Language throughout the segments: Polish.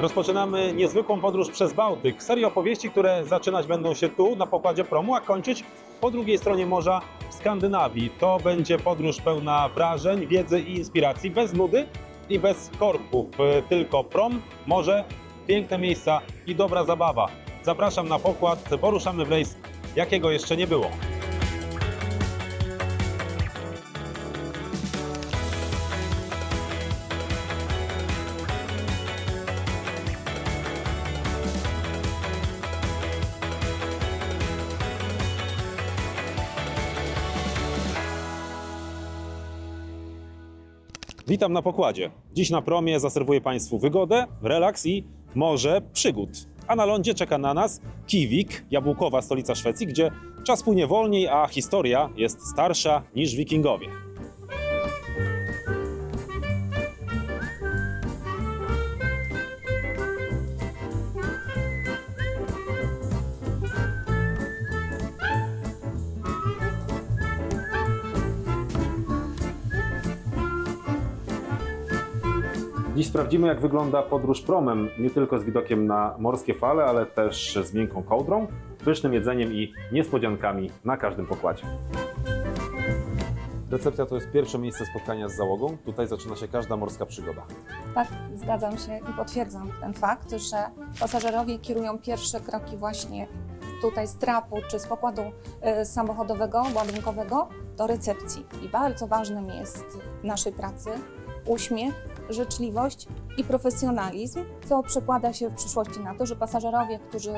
Rozpoczynamy niezwykłą podróż przez Bałtyk. Serię opowieści, które zaczynać będą się tu, na pokładzie promu, a kończyć po drugiej stronie morza w Skandynawii. To będzie podróż pełna wrażeń, wiedzy i inspiracji, bez nudy i bez korków. Tylko prom, morze, piękne miejsca i dobra zabawa. Zapraszam na pokład, bo ruszamy w rejs, jakiego jeszcze nie było. Witam na pokładzie. Dziś na promie zaserwuję Państwu wygodę, relaks i morze przygód. A na lądzie czeka na nas Kivik, jabłkowa stolica Szwecji, gdzie czas płynie wolniej, a historia jest starsza niż wikingowie. Dziś sprawdzimy, jak wygląda podróż promem, nie tylko z widokiem na morskie fale, ale też z miękką kołdrą, pysznym jedzeniem i niespodziankami na każdym pokładzie. Recepcja to jest pierwsze miejsce spotkania z załogą. Tutaj zaczyna się każda morska przygoda. Tak, zgadzam się i potwierdzam ten fakt, że pasażerowie kierują pierwsze kroki właśnie tutaj z trapu czy z pokładu e, samochodowego, ładunkowego do recepcji. I bardzo ważnym jest w naszej pracy uśmiech, życzliwość i profesjonalizm, co przekłada się w przyszłości na to, że pasażerowie, którzy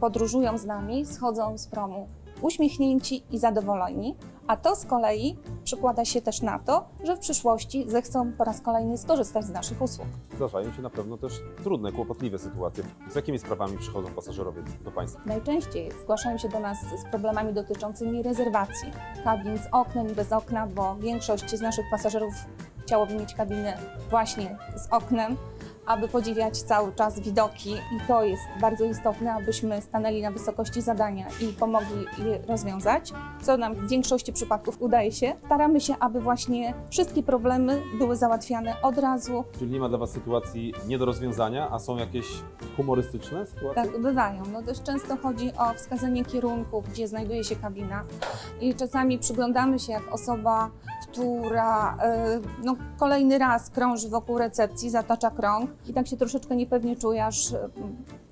podróżują z nami, schodzą z promu uśmiechnięci i zadowoleni, a to z kolei przekłada się też na to, że w przyszłości zechcą po raz kolejny skorzystać z naszych usług. Zdarzają się na pewno też trudne, kłopotliwe sytuacje. Z jakimi sprawami przychodzą pasażerowie do Państwa? Najczęściej zgłaszają się do nas z problemami dotyczącymi rezerwacji kabin z oknem i bez okna, bo większość z naszych pasażerów chciałoby mieć kabinę właśnie z oknem, aby podziwiać cały czas widoki i to jest bardzo istotne, abyśmy stanęli na wysokości zadania i pomogli je rozwiązać, co nam w większości przypadków udaje się. Staramy się, aby właśnie wszystkie problemy były załatwiane od razu, Czyli nie ma dla Was sytuacji nie do rozwiązania, a są jakieś humorystyczne sytuacje? Tak, bywają. No dość często chodzi o wskazanie kierunku, gdzie znajduje się kabina. I czasami przyglądamy się, jak osoba, która e, no, kolejny raz krąży wokół recepcji, zatacza krąg i tak się troszeczkę niepewnie czuje, aż e,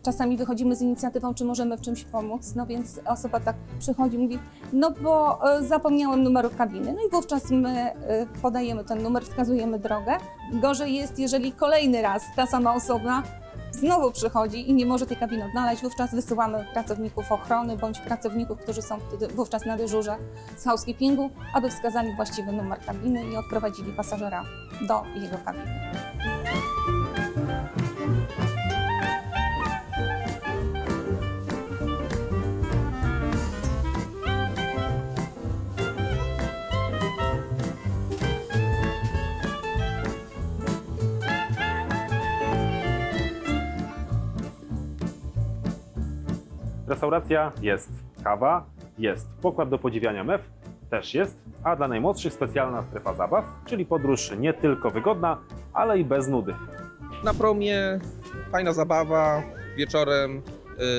czasami wychodzimy z inicjatywą, czy możemy w czymś pomóc. No więc osoba tak przychodzi, mówi, no bo e, zapomniałem numeru kabiny. No i wówczas my e, podajemy ten numer, wskazujemy drogę. Gorzej jest, jeżeli kolejny raz ta sama osoba znowu przychodzi i nie może tej kabiny odnaleźć, wówczas wysyłamy pracowników ochrony bądź pracowników, którzy są wtedy wówczas na dyżurze z housekeepingu, aby wskazali właściwy numer kabiny i odprowadzili pasażera do jego kabiny. Restauracja jest, kawa jest, pokład do podziwiania mew też jest, a dla najmłodszych specjalna strefa zabaw, czyli podróż nie tylko wygodna, ale i bez nudy. Na promie fajna zabawa, wieczorem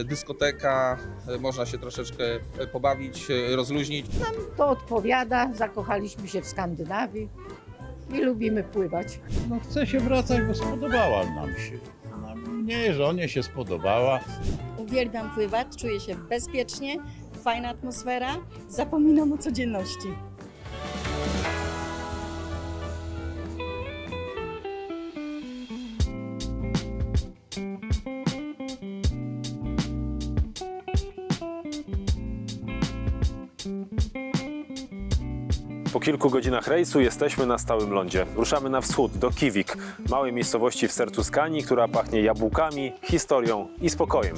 y, dyskoteka, y, można się troszeczkę y, pobawić, rozluźnić. To odpowiada, zakochaliśmy się w Skandynawii i lubimy pływać. No chce się wracać, bo spodobała nam się. Mnie, żonie się spodobała. Uwielbiam pływać, czuję się bezpiecznie, fajna atmosfera, zapominam o codzienności. Po kilku godzinach rejsu jesteśmy na stałym lądzie. Ruszamy na wschód, do Kivik, małej miejscowości w sercu Skanii, która pachnie jabłkami, historią i spokojem.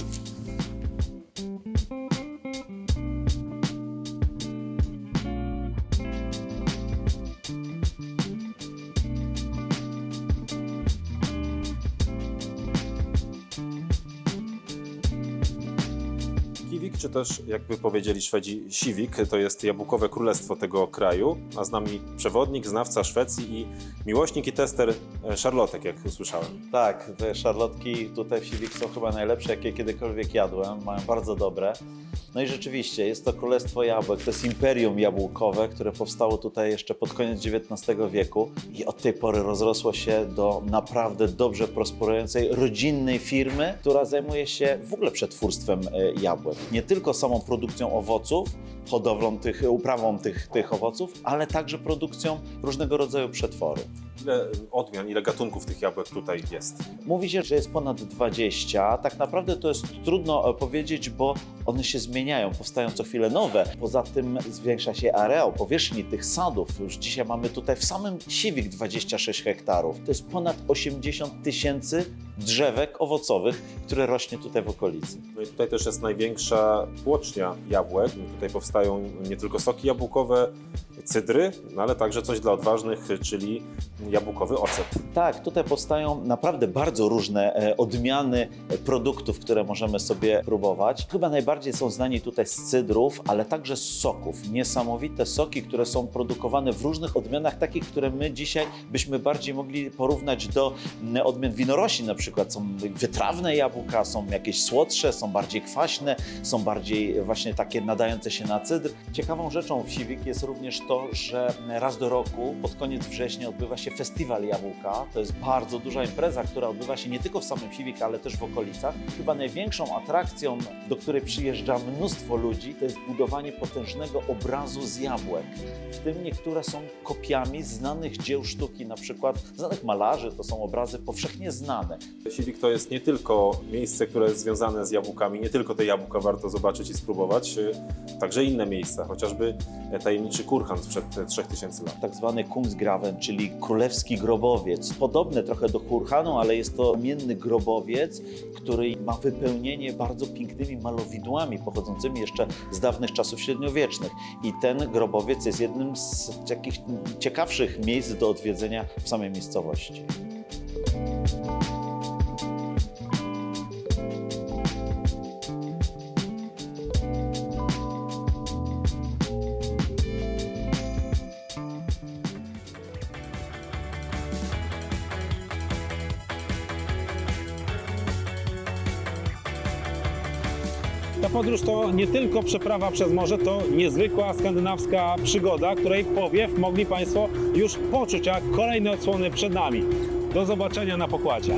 Czy też, jakby powiedzieli Szwedzi, Siwik, to jest jabłkowe królestwo tego kraju, a z nami przewodnik, znawca Szwecji i miłośnik i tester e, szarlotek, jak słyszałem. Tak, te szarlotki tutaj w Siwik są chyba najlepsze, jakie kiedykolwiek jadłem. Mają bardzo dobre. No i rzeczywiście, jest to Królestwo Jabłek, to jest imperium jabłkowe, które powstało tutaj jeszcze pod koniec XIX wieku i od tej pory rozrosło się do naprawdę dobrze prosperującej rodzinnej firmy, która zajmuje się w ogóle przetwórstwem e, jabłek. Nie tylko samą produkcją owoców, hodowlą tych, uprawą tych, tych owoców, ale także produkcją różnego rodzaju przetworów. Ile odmian, ile gatunków tych jabłek tutaj jest? Mówi się, że jest ponad 20. Tak naprawdę to jest trudno e, powiedzieć, bo one się zmieniają, powstają co chwilę nowe. Poza tym zwiększa się areał powierzchni tych sadów. Już dzisiaj mamy tutaj w samym Siwik 26 hektarów. To jest ponad 80 tysięcy drzewek owocowych, które rośnie tutaj w okolicy. No i tutaj też jest największa płocznia jabłek. Tutaj powstają nie tylko soki jabłkowe, cydry, no ale także coś dla odważnych, czyli jabłkowy ocet. Tak, tutaj powstają naprawdę bardzo różne e, odmiany e, produktów, które możemy sobie próbować. Chyba najbardziej są znani tutaj z cydrów, ale także z soków. Niesamowite soki, które są produkowane w różnych odmianach, takich, które my dzisiaj byśmy bardziej mogli porównać do odmian winorośli na przykład. Są wytrawne jabłka, są jakieś słodsze, są bardziej kwaśne, są bardziej właśnie takie nadające się na cydr. Ciekawą rzeczą w Siwik jest również to, że raz do roku, pod koniec września odbywa się festiwal jabłka. To jest bardzo duża impreza, która odbywa się nie tylko w samym Siwik, ale też w okolicach. Chyba największą atrakcją, do której przyjeżdża mnóstwo ludzi, to jest budowanie potężnego obrazu z jabłek. W tym niektóre są kopiami znanych dzieł sztuki, na przykład znanych malarzy, to są obrazy powszechnie znane. Siwik to jest nie tylko miejsce, które jest związane z jabłkami, nie tylko te jabłka warto zobaczyć i spróbować, y, także inne miejsca, chociażby tajemniczy kurhan sprzed 3000 lat. tak zwany Kungsgraven, czyli królewski grobowiec. Podobny trochę do Hurhanu, ale jest to kamienny grobowiec, który ma wypełnienie bardzo pięknymi malowidłami pochodzącymi jeszcze z dawnych czasów średniowiecznych. I ten grobowiec jest jednym z takich ciekawszych miejsc do odwiedzenia w samej miejscowości. Ta podróż to nie tylko przeprawa przez morze, to niezwykła skandynawska przygoda, której powiew mogli Państwo już poczuć, a kolejne odsłony przed nami. Do zobaczenia na pokładzie.